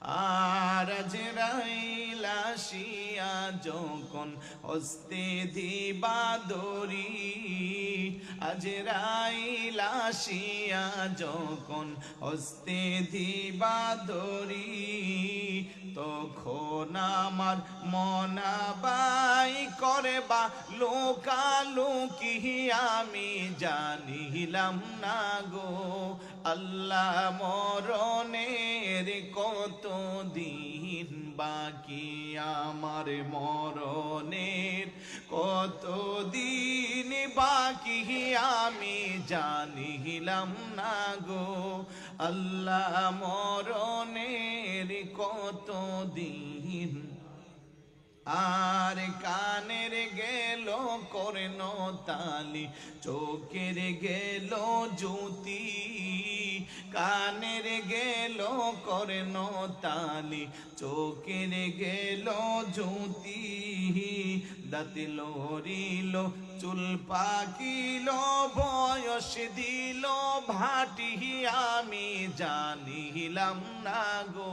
আর রাইলাসিয়া যখন হস্তে দিবা দরি আজ রাইলাসিয়া যখন হস্তে দিবা দরি তখন আমার মনাবাই বা লোকালোকি আমি জানিলাম না গো। আল্লাহ মরণের কত দিন বাকি? আমার মরণের কত দিন বাকি? আমি জানিলাম না গো। আল্লাহ মরণের কত দিন আর গেল কর্ণ তালি চোখের গেল জ্যোতি, কানের গেল কর্ণ তালি চোখের গেল জ্যোতি, দাঁতে লরিল, চুল পাকিল, বয়স দিল ভাটি, আমি জানিলাম না গো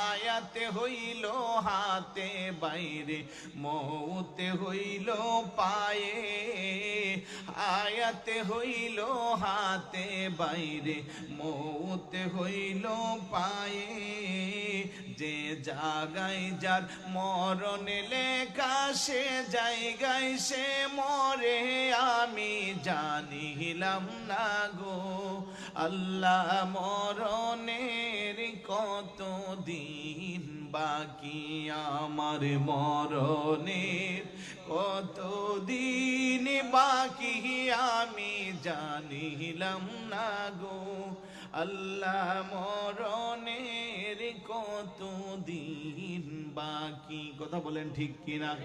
হায়াতে হইল হাতে বাইরে, মৌতে হইল পায়ে। হায়াতে হইল হাতে বাইরে, মৌতে হইল পায়ে। যে জাগায় যার মরণ লেখা, সে জায়গায় সে মরে। আমি জানিলাম না গো, আল্লাহ মরণের কত দিন বাকি আমার মরণের? কত দিন বাকি আমি জানিলাম না গো। আল্লাহ মরণের কত দিন বাকি? কথা বলেন ঠিক কিনা?